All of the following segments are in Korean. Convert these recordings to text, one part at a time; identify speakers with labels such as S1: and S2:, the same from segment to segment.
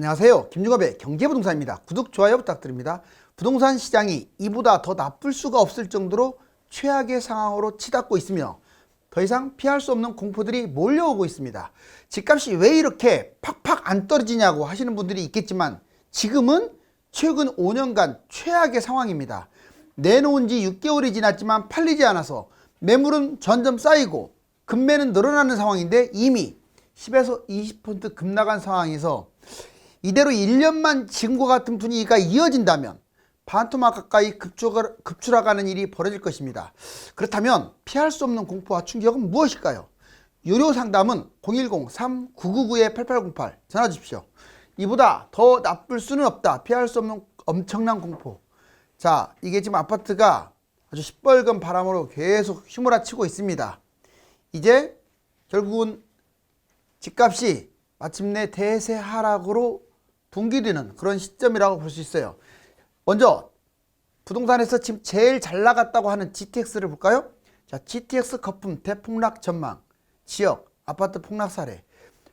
S1: 안녕하세요. 김중업의 경제부동산입니다. 구독, 좋아요 부탁드립니다. 부동산 시장이 이보다 더 나쁠 수가 없을 정도로 최악의 상황으로 치닫고 있으며 더 이상 피할 수 없는 공포들이 몰려오고 있습니다. 집값이 왜 이렇게 팍팍 안 떨어지냐고 하시는 분들이 있겠지만 지금은 최근 5년간 최악의 상황입니다. 내놓은 지 6개월이 지났지만 팔리지 않아서 매물은 점점 쌓이고 금매는 늘어나는 상황인데 이미 10에서 20% 급나간 상황에서 이대로 1년만 지금과 같은 분위기가 이어진다면 반토막 가까이 급추가, 급추락하는 일이 벌어질 것입니다. 그렇다면 피할 수 없는 공포와 충격은 무엇일까요? 유료 상담은 010-3999-8808 전화 주십시오. 이보다 더 나쁠 수는 없다. 피할 수 없는 엄청난 공포. 자, 이게 지금 아파트가 아주 시뻘건 바람으로 계속 휘몰아치고 있습니다. 이제 결국은 집값이 마침내 대세 하락으로 분기되는 그런 시점이라고 볼 수 있어요. 먼저 부동산에서 지금 제일 잘 나갔다고 하는 GTX를 볼까요? 자, GTX 거품 대폭락 전망, 지역 아파트 폭락 사례.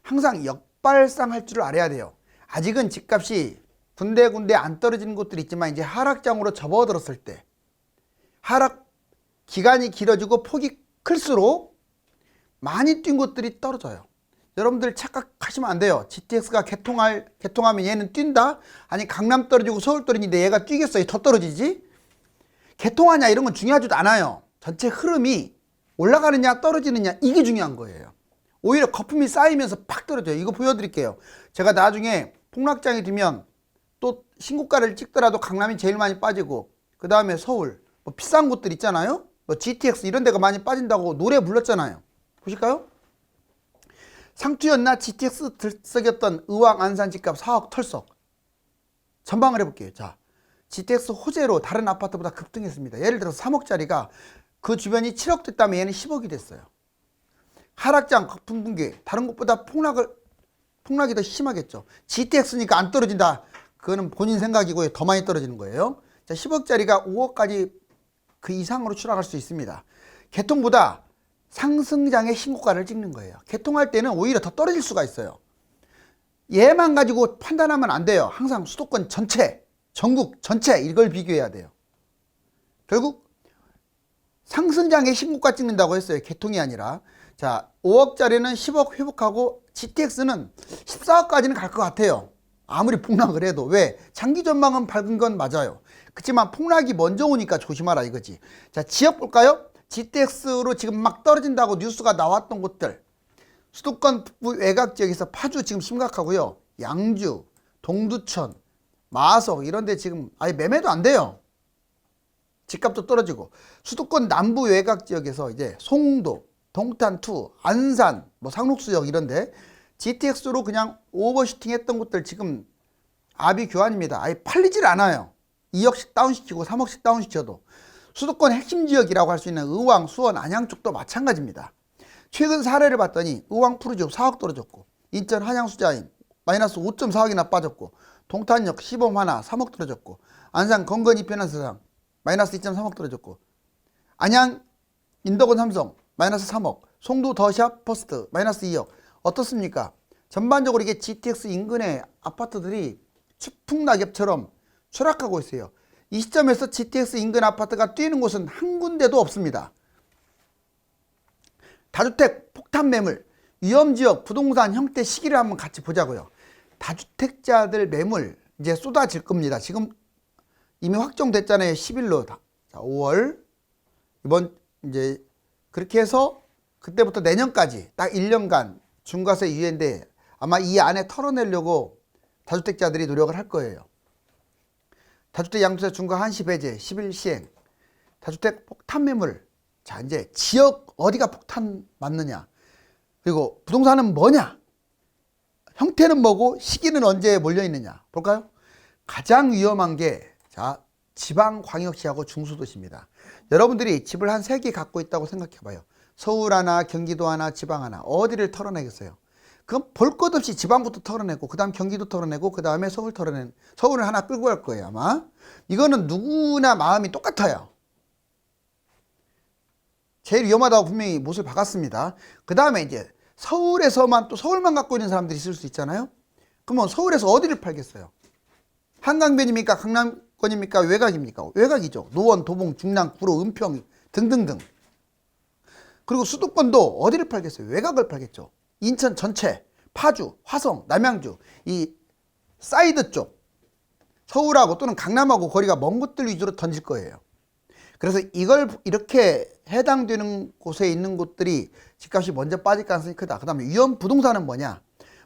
S1: 항상 역발상할 줄 알아야 돼요. 아직은 집값이 군데군데 안 떨어지는 곳들이 있지만 이제 하락장으로 접어들었을 때 하락 기간이 길어지고 폭이 클수록 많이 뛴 곳들이 떨어져요. 여러분들 착각하시면 안 돼요. GTX가 개통할, 개통하면 얘는 뛴다? 아니, 강남 떨어지고 서울 떨어지는데 얘가 뛰겠어요? 더 떨어지지? 개통하냐, 이런 건 중요하지도 않아요. 전체 흐름이 올라가느냐, 떨어지느냐, 이게 중요한 거예요. 오히려 거품이 쌓이면서 팍 떨어져요. 이거 보여드릴게요. 제가 나중에 폭락장이 되면 또 신고가를 찍더라도 강남이 제일 많이 빠지고, 그 다음에 서울, 뭐 비싼 곳들 있잖아요? 뭐 GTX 이런 데가 많이 빠진다고 노래 불렀잖아요. 보실까요? 상투였나 GTX 들썩였던 의왕 안산 집값 4억 털썩. 전방을 해볼게요. 자, GTX 호재로 다른 아파트보다 급등했습니다. 예를 들어서 3억짜리가 그 주변이 7억 됐다면 얘는 10억이 됐어요. 하락장 거품 붕괴 다른 곳보다 폭락을 폭락이 더 심하겠죠. GTX니까 안 떨어진다. 그거는 본인 생각이고요. 더 많이 떨어지는 거예요. 자, 10억짜리가 5억까지 그 이상으로 추락할 수 있습니다. 개통보다 상승장의 신고가를 찍는 거예요. 개통할 때는 오히려 더 떨어질 수가 있어요. 얘만 가지고 판단하면 안 돼요. 항상 수도권 전체, 전국 전체 이걸 비교해야 돼요. 결국 상승장의 신고가 찍는다고 했어요. 개통이 아니라. 자, 5억짜리는 10억 회복하고 GTX는 14억까지는 갈 것 같아요. 아무리 폭락을 해도. 왜? 장기 전망은 밝은 건 맞아요. 그렇지만 폭락이 먼저 오니까 조심하라 이거지. 자, 지역 볼까요? GTX로 지금 막 떨어진다고 뉴스가 나왔던 곳들. 수도권 북부 외곽 지역에서 파주 지금 심각하고요. 양주, 동두천, 마석 이런 데 지금 아예 매매도 안 돼요. 집값도 떨어지고 수도권 남부 외곽 지역에서 이제 송도, 동탄2, 안산, 뭐 상록수역 이런데 GTX로 그냥 오버슈팅 했던 곳들 지금 압이 교환입니다. 아예 팔리질 않아요. 2억씩 다운시키고 3억씩 다운시켜도 수도권 핵심 지역이라고 할 수 있는 의왕, 수원, 안양 쪽도 마찬가지입니다. 최근 사례를 봤더니 의왕 푸르지오 4억 떨어졌고 인천 한양 수자인 마이너스 5.4억이나 빠졌고 동탄역 시범 하나 3억 떨어졌고 안산 건건 이 편한 세상 마이너스 2.3억 떨어졌고 안양 인덕원 삼성 마이너스 3억 송도 더샵 퍼스트 마이너스 2억 어떻습니까? 전반적으로 이게 GTX 인근의 아파트들이 추풍낙엽처럼 추락하고 있어요. 이 시점에서 GTX 인근 아파트가 뛰는 곳은 한 군데도 없습니다. 다주택 폭탄 매물, 위험지역 부동산 형태 시기를 한번 같이 보자고요. 다주택자들 매물 이제 쏟아질 겁니다. 지금 이미 확정됐잖아요. 10일로 다. 자, 5월 이번 이제 그렇게 해서 그때부터 내년까지 딱 1년간 중과세 유예인데 아마 이 안에 털어내려고 다주택자들이 노력을 할 거예요. 다주택 양도세 중과 한시 배제 10일 시행. 다주택 폭탄 매물. 자 이제 지역 어디가 폭탄 맞느냐. 그리고 부동산은 뭐냐. 형태는 뭐고 시기는 언제 몰려 있느냐. 볼까요? 가장 위험한 게자 지방광역시하고 중수도시입니다. 여러분들이 집을 한 세 개 갖고 있다고 생각해 봐요. 서울 하나 경기도 하나 지방 하나. 어디를 털어내겠어요 그럼 볼 것 없이 지방부터 털어내고 그다음 경기도 털어내고 그 다음에 서울 털어낸 서울을 하나 끌고 갈 거예요 아마 이거는 누구나 마음이 똑같아요 제일 위험하다고 분명히 못을 박았습니다 그 다음에 이제 서울에서만 또 서울만 갖고 있는 사람들이 있을 수 있잖아요 그러면 서울에서 어디를 팔겠어요? 한강변입니까? 강남권입니까? 외곽입니까? 외곽이죠. 노원, 도봉, 중랑, 구로, 은평 등등등. 그리고 수도권도 어디를 팔겠어요? 외곽을 팔겠죠. 인천 전체, 파주, 화성, 남양주 이 사이드 쪽 서울하고 또는 강남하고 거리가 먼 곳들 위주로 던질 거예요. 그래서 이걸 이렇게 해당되는 곳에 있는 곳들이 집값이 먼저 빠질 가능성이 크다. 그 다음에 위험 부동산은 뭐냐?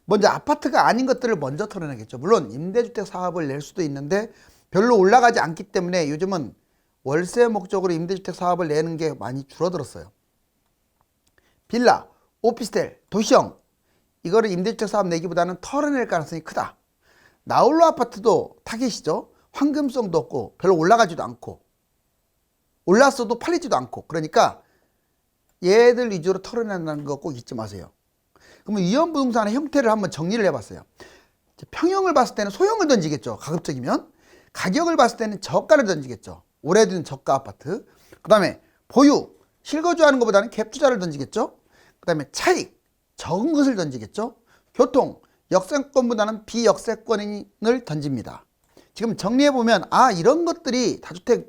S1: 먼저 아파트가 아닌 것들을 먼저 털어내겠죠. 물론 임대주택 사업을 낼 수도 있는데 별로 올라가지 않기 때문에 요즘은 월세 목적으로 임대주택 사업을 내는 게 많이 줄어들었어요. 빌라, 오피스텔, 도시형 이거를 임대주택 사업 내기보다는 털어낼 가능성이 크다. 나홀로 아파트도 타겟이죠. 황금성도 없고 별로 올라가지도 않고 올랐어도 팔리지도 않고 그러니까 얘들 위주로 털어낸다는 거 꼭 잊지 마세요. 그러면 위험 부동산의 형태를 한번 정리를 해봤어요. 평형을 봤을 때는 소형을 던지겠죠. 가급적이면 가격을 봤을 때는 저가를 던지겠죠. 오래된 저가 아파트. 그 다음에 보유 실거주하는 것보다는 갭 투자를 던지겠죠. 그 다음에 차익 적은 것을 던지겠죠. 교통 역세권보다는 비역세권을 던집니다. 지금 정리해 보면 아 이런 것들이 다주택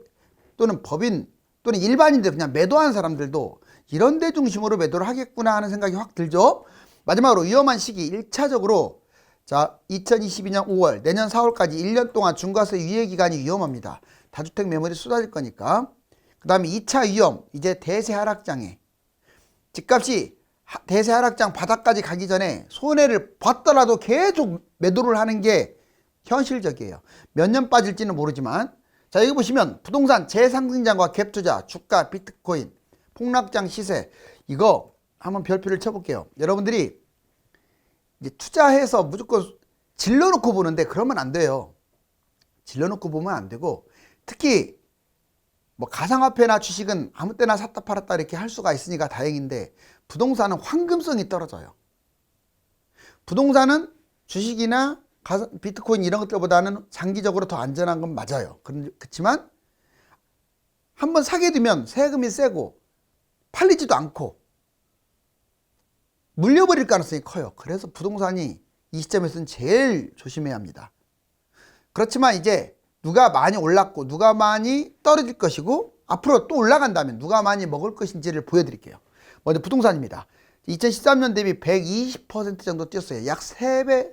S1: 또는 법인 또는 일반인들 그냥 매도하는 사람들도 이런 데 중심으로 매도를 하겠구나 하는 생각이 확 들죠. 마지막으로 위험한 시기 1차적으로 자 2022년 5월 내년 4월까지 1년 동안 중과세 유예 기간이 위험합니다. 다주택 매물이 쏟아질 거니까. 그 다음에 2차 위험 이제 대세 하락장에 집값이 하- 대세 하락장 바닥까지 가기 전에 손해를 봤더라도 계속 매도를 하는 게 현실적이에요. 몇 년 빠질지는 모르지만 자 여기 보시면 부동산 재상승장과 갭투자, 주가, 비트코인, 폭락장 시세 이거 한번 별표를 쳐볼게요. 여러분들이 이제 투자해서 무조건 질러놓고 보는데 그러면 안 돼요. 질러놓고 보면 안 되고 특히 뭐 가상화폐나 주식은 아무 때나 샀다 팔았다 이렇게 할 수가 있으니까 다행인데 부동산은 황금성이 떨어져요. 부동산은 주식이나 비트코인 이런 것들보다는 장기적으로 더 안전한 건 맞아요. 그렇지만 한번 사게 되면 세금이 세고 팔리지도 않고 물려버릴 가능성이 커요. 그래서 부동산이 이 시점에서는 제일 조심해야 합니다. 그렇지만 이제 누가 많이 올랐고 누가 많이 떨어질 것이고 앞으로 또 올라간다면 누가 많이 먹을 것인지를 보여드릴게요. 먼저 부동산입니다. 2013년 대비 120% 정도 뛰었어요. 약 3배,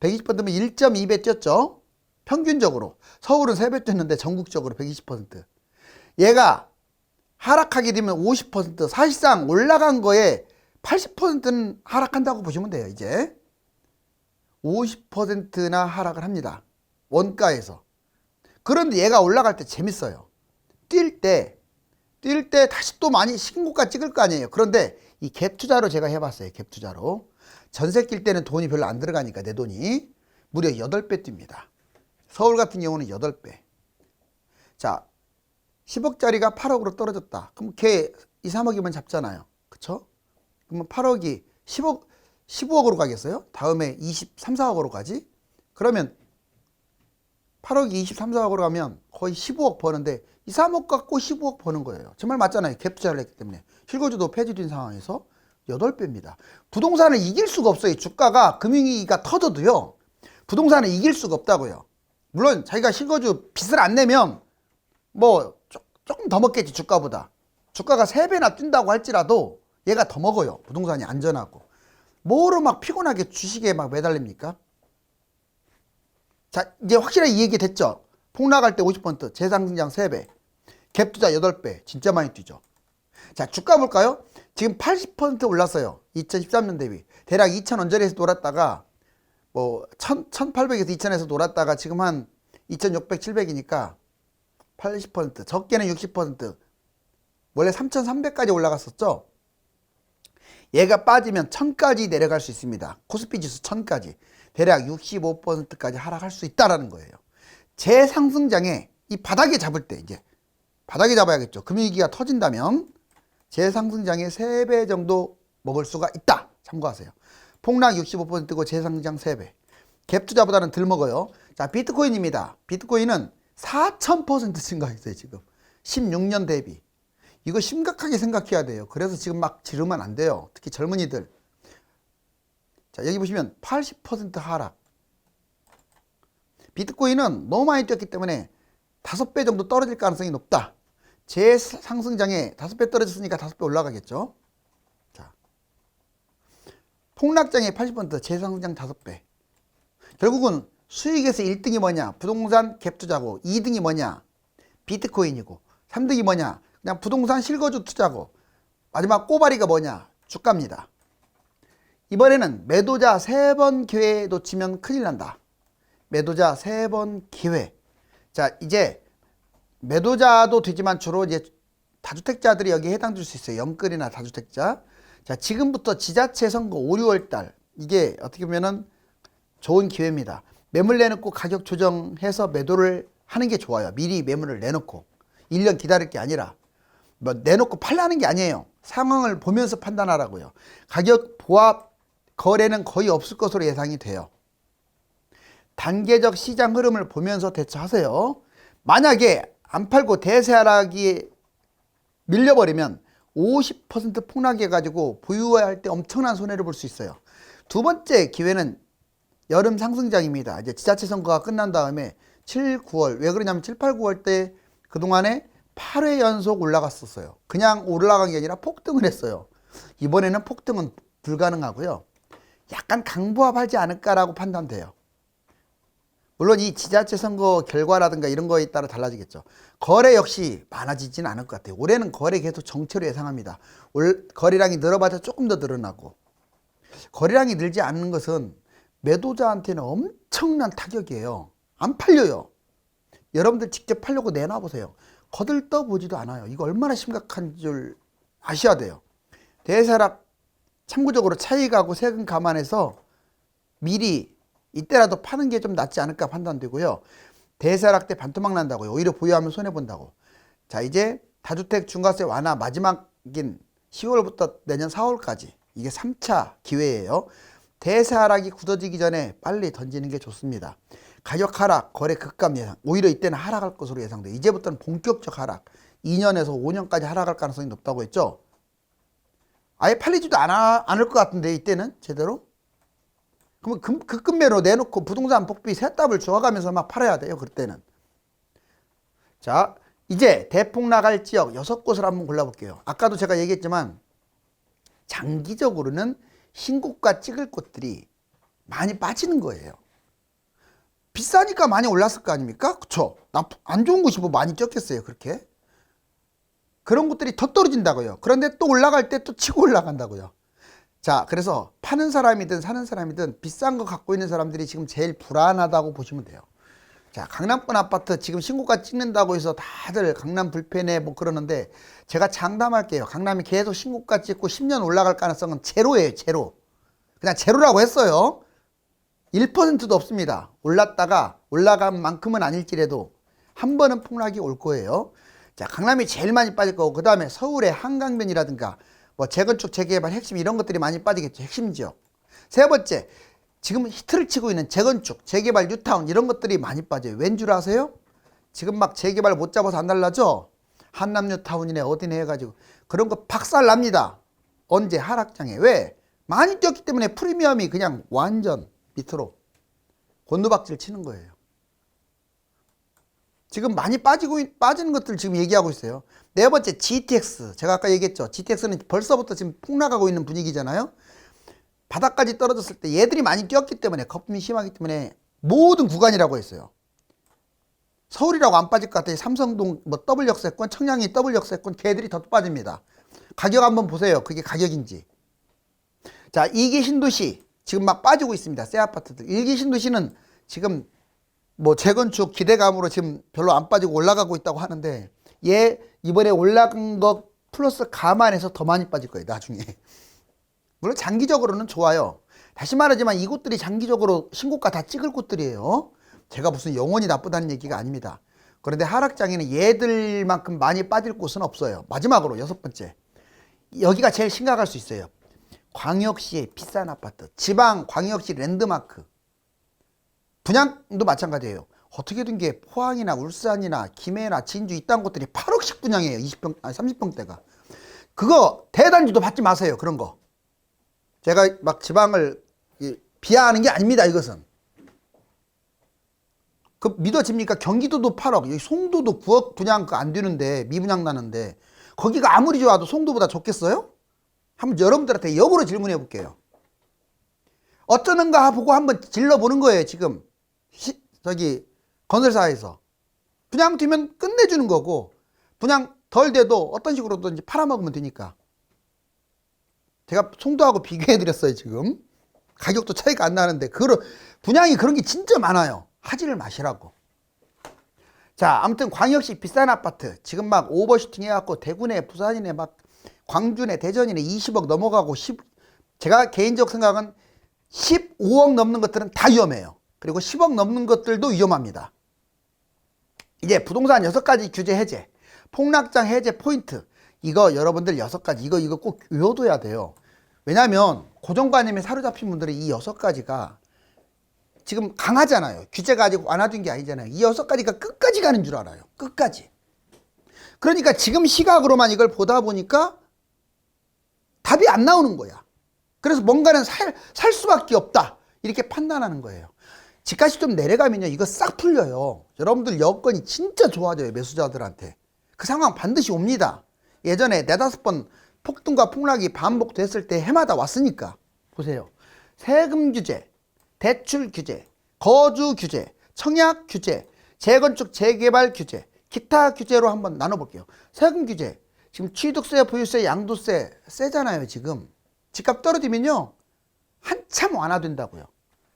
S1: 120%면 1.2배 뛰었죠. 평균적으로. 서울은 3배 뛰었는데 전국적으로 120%. 얘가 하락하게 되면 50% 사실상 올라간 거에 80%는 하락한다고 보시면 돼요, 이제. 50%나 하락을 합니다. 원가에서. 그런데 얘가 올라갈 때 재밌어요. 뛸 때, 뛸 때 다시 또 많이 신고가 찍을 거 아니에요. 그런데 이 갭 투자로 제가 해봤어요. 갭 투자로. 전세 낄 때는 돈이 별로 안 들어가니까 내 돈이 무려 8배 뜁니다. 서울 같은 경우는 8배. 자, 10억짜리가 8억으로 떨어졌다. 그럼 걔 2, 3억이면 잡잖아요. 그쵸? 그러면 8억이 10억, 15억으로 가겠어요? 다음에 23, 4억으로 가지? 그러면 8억이 23, 4억으로 가면 거의 15억 버는데 2, 3억 갖고 15억 버는 거예요. 정말 맞잖아요. 갭 투자를 했기 때문에. 실거주도 폐지된 상황에서 8배입니다. 부동산을 이길 수가 없어요. 주가가 금융위기가 터져도요. 부동산을 이길 수가 없다고요. 물론 자기가 실거주 빚을 안 내면 뭐 조- 조금 더 먹겠지 주가보다. 주가가 3배나 뛴다고 할지라도 얘가 더 먹어요. 부동산이 안전하고. 뭐로 막 피곤하게 주식에 막 매달립니까? 자, 이제 확실하게 이 얘기 됐죠? 폭락할 때 50%, 재상승장 3배, 갭 투자 8배, 진짜 많이 뛰죠. 자, 주가 볼까요? 지금 80% 올랐어요. 2013년 대비. 대략 2천 원짜리에서 놀았다가 뭐1 1800에서 2000에서 놀았다가 지금 한 2600, 700이니까 80%, 적게는 60%. 원래 3300까지 올라갔었죠? 얘가 빠지면 1000까지 내려갈 수 있습니다. 코스피 지수 1000까지. 대략 65%까지 하락할 수 있다라는 거예요. 재상승장에 이 바닥에 잡을 때 이제 바닥에 잡아야겠죠. 금융위기가 터진다면 재상승장에 3배 정도 먹을 수가 있다. 참고하세요. 폭락 65%고 재상승장 3배. 갭 투자보다는 덜 먹어요. 자, 비트코인입니다. 비트코인은 4,000% 증가했어요, 지금. 16년 대비. 이거 심각하게 생각해야 돼요. 그래서 지금 막 지르면 안 돼요. 특히 젊은이들. 자, 여기 보시면 80% 하락. 비트코인은 너무 많이 뛰었기 때문에 다섯 배 정도 떨어질 가능성이 높다. 제 상승장에 다섯 배 떨어졌으니까 다섯 배 올라가겠죠. 자, 폭락장에 80% 재상승장 다섯 배. 결국은 수익에서 1등이 뭐냐? 부동산 갭 투자고 2등이 뭐냐? 비트코인이고 3등이 뭐냐? 그냥 부동산 실거주 투자고 마지막 꼬바리가 뭐냐? 주가입니다. 이번에는 매도자 세 번 기회 놓치면 큰일 난다. 매도자 세 번 기회. 자, 이제 매도자도 되지만 주로 이제 다주택자들이 여기에 해당될 수 있어요. 영끌이나 다주택자. 자, 지금부터 지자체 선거 5, 6월 달 이게 어떻게 보면은 좋은 기회입니다. 매물 내놓고 가격 조정해서 매도를 하는 게 좋아요. 미리 매물을 내놓고 1년 기다릴 게 아니라 뭐 내놓고 팔라는 게 아니에요. 상황을 보면서 판단하라고요. 가격 보합 거래는 거의 없을 것으로 예상이 돼요. 단계적 시장 흐름을 보면서 대처하세요. 만약에 안 팔고 대세 하락이 밀려버리면 50% 폭락해가지고 보유할 때 엄청난 손해를 볼 수 있어요. 두 번째 기회는 여름 상승장입니다. 이제 지자체 선거가 끝난 다음에 7, 9월 왜 그러냐면 7, 8, 9월 때 그동안에 8회 연속 올라갔었어요. 그냥 올라간 게 아니라 폭등을 했어요. 이번에는 폭등은 불가능하고요. 약간 강보합하지 않을까라고 판단돼요. 물론 이 지자체 선거 결과라든가 이런 거에 따라 달라지겠죠. 거래 역시 많아지지는 않을 것 같아요. 올해는 거래 계속 정체로 예상합니다. 올 거래량이 늘어봐야 조금 더 늘어나고 거래량이 늘지 않는 것은 매도자한테는 엄청난 타격이에요. 안 팔려요. 여러분들 직접 팔려고 내놔 보세요. 거들떠 보지도 않아요. 이거 얼마나 심각한 줄 아셔야 돼요. 대세락 참고적으로 차익하고 세금 감안해서 미리 이때라도 파는 게 좀 낫지 않을까 판단되고요. 대세락 때 반토막 난다고요. 오히려 보유하면 손해 본다고. 자 이제 다주택 중과세 완화 마지막인 10월부터 내년 4월까지 이게 3차 기회예요. 대세 하락이 굳어지기 전에 빨리 던지는 게 좋습니다. 가격 하락, 거래 급감 예상. 오히려 이때는 하락할 것으로 예상돼. 이제부터는 본격적 하락. 2년에서 5년까지 하락할 가능성이 높다고 했죠. 아예 팔리지도 않아, 않을 것 같은데 이때는 제대로. 그러면 금, 급매로 내놓고 부동산 복비 세답을 줘가면서 막 팔아야 돼요. 그때는. 자, 이제 대폭 나갈 지역 여섯 곳을 한번 골라볼게요. 아까도 제가 얘기했지만 장기적으로는 신고가 찍을 곳들이 많이 빠지는 거예요. 비싸니까 많이 올랐을 거 아닙니까? 그쵸? 안 좋은 곳이 뭐 많이 쪘겠어요, 그렇게? 그런 곳들이 더 떨어진다고요. 그런데 또 올라갈 때 또 치고 올라간다고요. 자, 그래서 파는 사람이든 사는 사람이든 비싼 거 갖고 있는 사람들이 지금 제일 불안하다고 보시면 돼요. 자, 강남권 아파트 지금 신고가 찍는다고 해서 다들 강남 불편해 뭐 그러는데 제가 장담할게요. 강남이 계속 신고가 찍고 10년 올라갈 가능성은 제로예요, 제로. 그냥 제로라고 했어요. 1%도 없습니다. 올랐다가 올라간 만큼은 아닐지라도 한 번은 폭락이 올 거예요. 자, 강남이 제일 많이 빠질 거고, 그 다음에 서울의 한강변이라든가, 뭐 재건축, 재개발, 핵심 이런 것들이 많이 빠지겠죠. 핵심 지역. 세 번째, 지금 히트를 치고 있는 재건축, 재개발, 뉴타운 이런 것들이 많이 빠져요. 왠 줄 아세요? 지금 막 재개발 못 잡아서 안 달라져? 한남 뉴타운이네 어디네 해가지고 그런 거 박살 납니다. 언제 하락장에 왜? 많이 뛰었기 때문에 프리미엄이 그냥 완전 밑으로 곤두박질 치는 거예요. 지금 많이 빠지고 있- 빠지는 것들 지금 얘기하고 있어요. 네 번째 GTX 제가 아까 얘기했죠. GTX는 벌써부터 지금 폭락하고 있는 분위기잖아요. 바닥까지 떨어졌을 때 얘들이 많이 뛰었기 때문에 거품이 심하기 때문에 모든 구간이라고 했어요. 서울이라고 안 빠질 것 같아요. 삼성동 뭐 더블 역세권, 청량리 더블 역세권 걔들이 더 빠집니다. 가격 한번 보세요. 그게 가격인지. 자, 이기 신도시 지금 막 빠지고 있습니다. 새 아파트들. 일기 신도시는 지금 뭐 재건축 기대감으로 지금 별로 안 빠지고 올라가고 있다고 하는데 얘 이번에 올라간 거 플러스 감안해서 더 많이 빠질 거예요. 나중에. 물론 장기적으로는 좋아요. 다시 말하지만 이곳들이 장기적으로 신고가 다 찍을 곳들이에요. 제가 무슨 영원히 나쁘다는 얘기가 아닙니다. 그런데 하락장에는 얘들만큼 많이 빠질 곳은 없어요. 마지막으로 여섯 번째. 여기가 제일 심각할 수 있어요. 광역시의 비싼 아파트, 지방 광역시 랜드마크. 분양도 마찬가지예요. 어떻게든 게 포항이나 울산이나 김해나 진주 이딴 곳들이 8억씩 분양해요. 20평, 아니 30평대가. 그거 대단지도 받지 마세요. 그런 거. 제가 막 지방을 이, 비하하는 게 아닙니다. 이것은. 그 믿어집니까? 경기도도 8억, 여기 송도도 9억 분양 그안 되는데 미분양 나는데 거기가 아무리 좋아도 송도보다 좋겠어요? 한번 여러분들한테 역으로 질문해 볼게요. 어쩌는가 보고 한번 질러보는 거예요, 지금. 시- 저기, 건설사에서. 분양 되면 끝내주는 거고, 분양 덜 돼도 어떤 식으로든지 팔아먹으면 되니까. 제가 송도하고 비교해 드렸어요, 지금. 가격도 차이가 안 나는데, 그런, 분양이 그런 게 진짜 많아요. 하지를 마시라고. 자, 아무튼 광역시 비싼 아파트. 지금 막 오버슈팅 해갖고 대구네, 부산이네, 막 광주네, 대전이네 20억 넘어가고 10, 제가 개인적 생각은 15억 넘는 것들은 다 위험해요. 그리고 10억 넘는 것들도 위험합니다. 이제 부동산 여섯 가지 규제 해제, 폭락장 해제 포인트. 이거 여러분들 여섯 가지, 이거, 이거 꼭 외워둬야 돼요. 왜냐면 고정관념에 사로잡힌 분들이 이 여섯 가지가 지금 강하잖아요. 규제가 아직 완화된 게 아니잖아요. 이 여섯 가지가 끝까지 가는 줄 알아요. 끝까지. 그러니까 지금 시각으로만 이걸 보다 보니까 답이 안 나오는 거야. 그래서 뭔가는 살, 살 수밖에 없다. 이렇게 판단하는 거예요. 집값이 좀 내려가면요. 이거 싹 풀려요. 여러분들 여건이 진짜 좋아져요. 매수자들한테. 그 상황 반드시 옵니다. 예전에 네다섯 번 폭등과 폭락이 반복됐을 때 해마다 왔으니까. 보세요. 세금 규제, 대출 규제, 거주 규제, 청약 규제, 재건축 재개발 규제, 기타 규제로 한번 나눠볼게요. 세금 규제. 지금 취득세, 보유세, 양도세 세잖아요, 지금. 집값 떨어지면요. 한참 완화된다고요.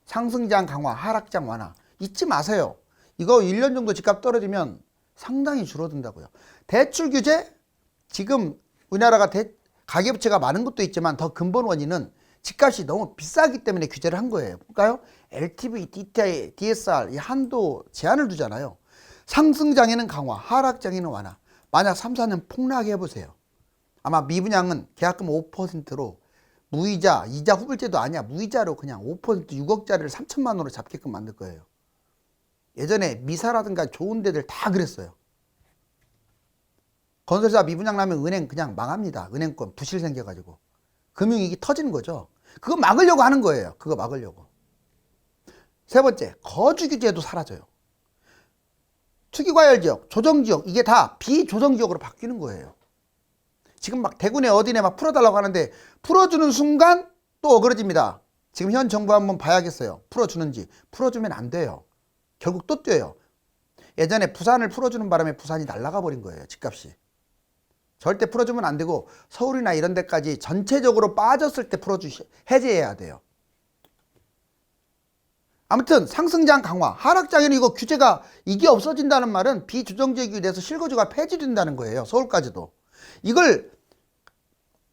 S1: 상승장 강화, 하락장 완화. 잊지 마세요. 이거 1년 정도 집값 떨어지면 상당히 줄어든다고요. 대출 규제? 지금 우리나라가 대, 가계부채가 많은 것도 있지만 더 근본 원인은 집값이 너무 비싸기 때문에 규제를 한 거예요. 볼까요? LTV, DTI, DSR 이 한도 제한을 두잖아요. 상승장에는 강화, 하락장에는 완화. 만약 3, 4년 폭락해 보세요. 아마 미분양은 계약금 5%로 무이자, 이자 후불제도 아니야. 무이자로 그냥 5% 6억짜리를 3천만 원으로 잡게끔 만들 거예요. 예전에 미사라든가 좋은 데들 다 그랬어요. 건설사 미분양 나면 은행 그냥 망합니다. 은행권 부실 생겨가지고. 금융위기 터지는 거죠. 그거 막으려고 하는 거예요. 그거 막으려고. 세 번째, 거주 규제도 사라져요. 투기과열 지역, 조정 지역, 이게 다 비조정 지역으로 바뀌는 거예요. 지금 막 대구네 어디네 막 풀어달라고 하는데 풀어주는 순간 또 어그러집니다. 지금 현 정부 한번 봐야겠어요. 풀어주는지. 풀어주면 안 돼요. 결국 또 뛰어요. 예전에 부산을 풀어주는 바람에 부산이 날아가 버린 거예요. 집값이. 절대 풀어주면 안 되고 서울이나 이런 데까지 전체적으로 빠졌을 때 풀어주시 해제해야 돼요. 아무튼 상승장 강화, 하락장에는 이거 규제가 이게 없어진다는 말은 비주정적이 돼서 실거주가 폐지된다는 거예요. 서울까지도. 이걸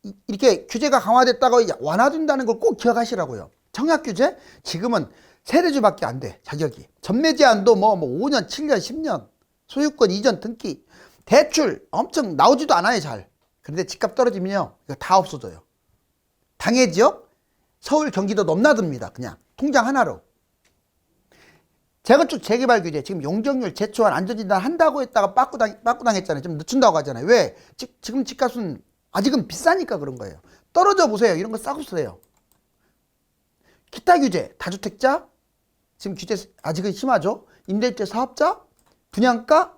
S1: 이- 이렇게 규제가 강화됐다고 완화된다는 걸 꼭 기억하시라고요. 청약 규제 지금은 세대주밖에 안 돼. 자격이. 전매 제한도 뭐, 뭐 5년, 7년, 10년. 소유권 이전 등기. 대출 엄청 나오지도 않아요, 잘. 그런데 집값 떨어지면요. 이거 다 없어져요. 당해 지역 서울 경기도 넘나듭니다. 그냥 통장 하나로. 재건축 재개발 규제 지금 용적률 제초한 안전진단 한다고 했다가 빠꾸당 빠꾸당했잖아요. 좀 늦춘다고 하잖아요. 왜? 지, 지금 집값은 아직은 비싸니까 그런 거예요. 떨어져 보세요. 이런 거 싸고 쓰세요. 기타 규제 다주택자 지금 규제 아직은 심하죠. 임대차 사업자 분양가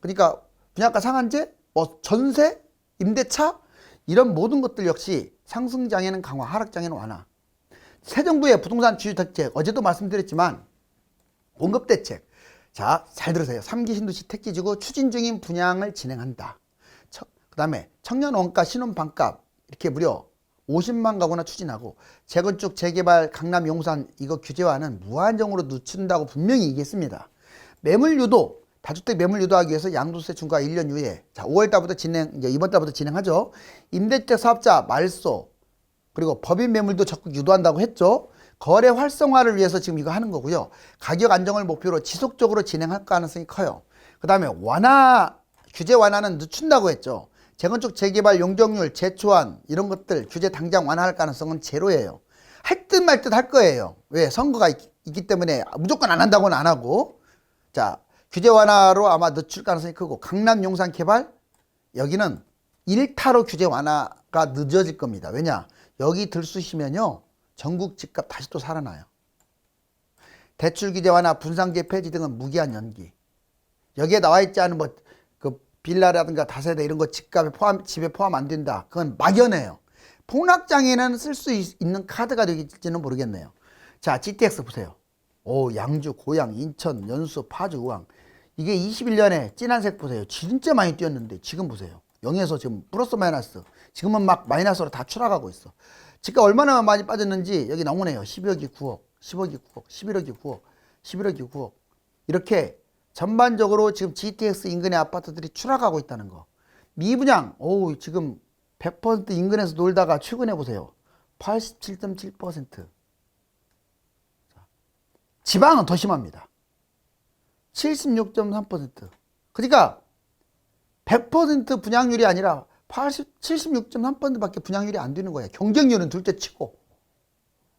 S1: 그러니까 분양가 상한제 뭐 전세 임대차 이런 모든 것들 역시 상승장에는 강화 하락장에는 완화. 새 정부의 부동산 주유 대책 어제도 말씀드렸지만 공급 대책. 자 잘 들으세요. 3기 신도시 택지지구 추진 중인 분양을 진행한다. 그 다음에 청년 원가 신혼 반값 이렇게 무려 50만 가구나 추진하고 재건축 재개발 강남 용산 이거 규제와는 무한정으로 늦춘다고 분명히 얘기했습니다. 매물 유도 다주택 매물 유도하기 위해서 양도세 중과 1년 이후에 자 5월 달부터 진행 이제 이번 달부터 진행하죠. 임대주택 사업자 말소 그리고 법인 매물도 적극 유도한다고 했죠. 거래 활성화를 위해서 지금 이거 하는 거고요. 가격 안정을 목표로 지속적으로 진행할 가능성이 커요. 그 다음에 완화, 규제 완화는 늦춘다고 했죠. 재건축, 재개발, 용적률, 재초안 이런 것들 규제 당장 완화할 가능성은 제로예요. 할 듯 말 듯 할 거예요. 왜? 선거가 있, 있기 때문에 무조건 안 한다고는 안 하고. 자, 규제 완화로 아마 늦출 가능성이 크고 강남 용산 개발 여기는 일타로 규제 완화가 늦어질 겁니다. 왜냐? 여기 들쑤시면요. 전국 집값 다시 또 살아나요. 대출 완화, 분상제 폐지 등은 무기한 연기. 여기에 나와 있지 않은 뭐 그 빌라라든가 다세대 이런 거 집값에 포함 집에 포함 안 된다. 그건 막연해요. 폭락장에는 쓸 수 있는 카드가 되겠지는 모르겠네요. 자, GTX 보세요. 오, 양주, 고양, 인천, 연수, 파주, 의왕. 이게 21년에 진한색 보세요. 진짜 많이 뛰었는데 지금 보세요. 0에서 지금 플러스 마이너스. 지금은 막 마이너스로 다 추락하고 있어. 집값 얼마나 많이 빠졌는지 여기 나오네요. 12억이 9억, 10억이 9억, 11억이 9억, 11억이 9억. 이렇게 전반적으로 지금 GTX 인근의 아파트들이 추락하고 있다는 거. 미분양, 오우, 지금 100% 인근에서 놀다가 최근에 보세요. 87.7%. 지방은 더 심합니다. 76.3%. 그러니까 100% 분양률이 아니라 80, 76.3%밖에 분양률이 안 되는 거예요. 경쟁률은 둘째 치고.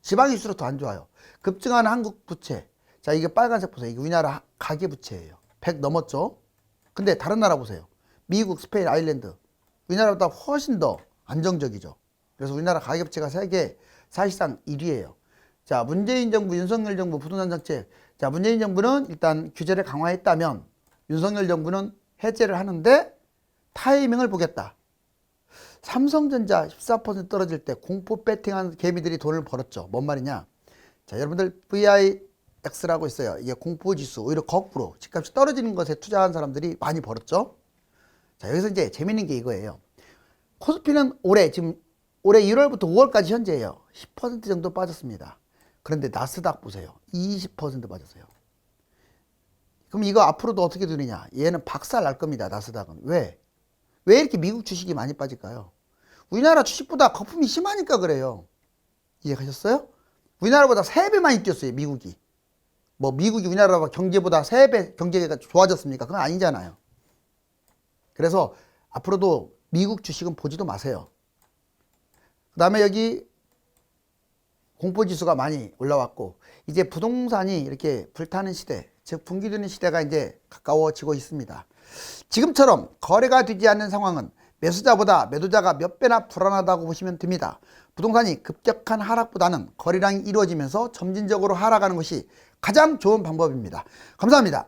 S1: 지방일수록 더 안 좋아요. 급증하는 한국 부채. 자, 이게 빨간색 보세요. 이게 우리나라 가계 부채예요. 100 넘었죠? 근데 다른 나라 보세요. 미국, 스페인, 아일랜드. 우리나라보다 훨씬 더 안정적이죠. 그래서 우리나라 가계 부채가 세계 사실상 1위예요. 자, 문재인 정부, 윤석열 정부 부동산 정책. 자, 문재인 정부는 일단 규제를 강화했다면 윤석열 정부는 해제를 하는데 타이밍을 보겠다. 삼성전자 14% 떨어질 때 공포 배팅한 개미들이 돈을 벌었죠. 뭔 말이냐? 자, 여러분들 VIX라고 있어요. 이게 공포 지수 오히려 거꾸로 집값이 떨어지는 것에 투자한 사람들이 많이 벌었죠. 자, 여기서 이제 재밌는 게 이거예요. 코스피는 올해 지금 올해 1월부터 5월까지 현재예요. 10% 정도 빠졌습니다. 그런데 나스닥 보세요. 20% 빠졌어요. 그럼 이거 앞으로도 어떻게 되느냐? 얘는 박살 날 겁니다. 나스닥은. 왜? 왜 이렇게 미국 주식이 많이 빠질까요? 우리나라 주식보다 거품이 심하니까 그래요. 이해가셨어요? 우리나라보다 3배 많이 뛰었어요, 미국이. 뭐, 미국이 우리나라 경제보다 3배 경제가 좋아졌습니까? 그건 아니잖아요. 그래서 앞으로도 미국 주식은 보지도 마세요. 그 다음에 여기 공포지수가 많이 올라왔고, 이제 부동산이 이렇게 불타는 시대, 즉, 분기되는 시대가 이제 가까워지고 있습니다. 지금처럼 거래가 되지 않는 상황은 매수자보다 매도자가 몇 배나 불안하다고 보시면 됩니다. 부동산이 급격한 하락보다는 거래량이 이루어지면서 점진적으로 하락하는 것이 가장 좋은 방법입니다. 감사합니다.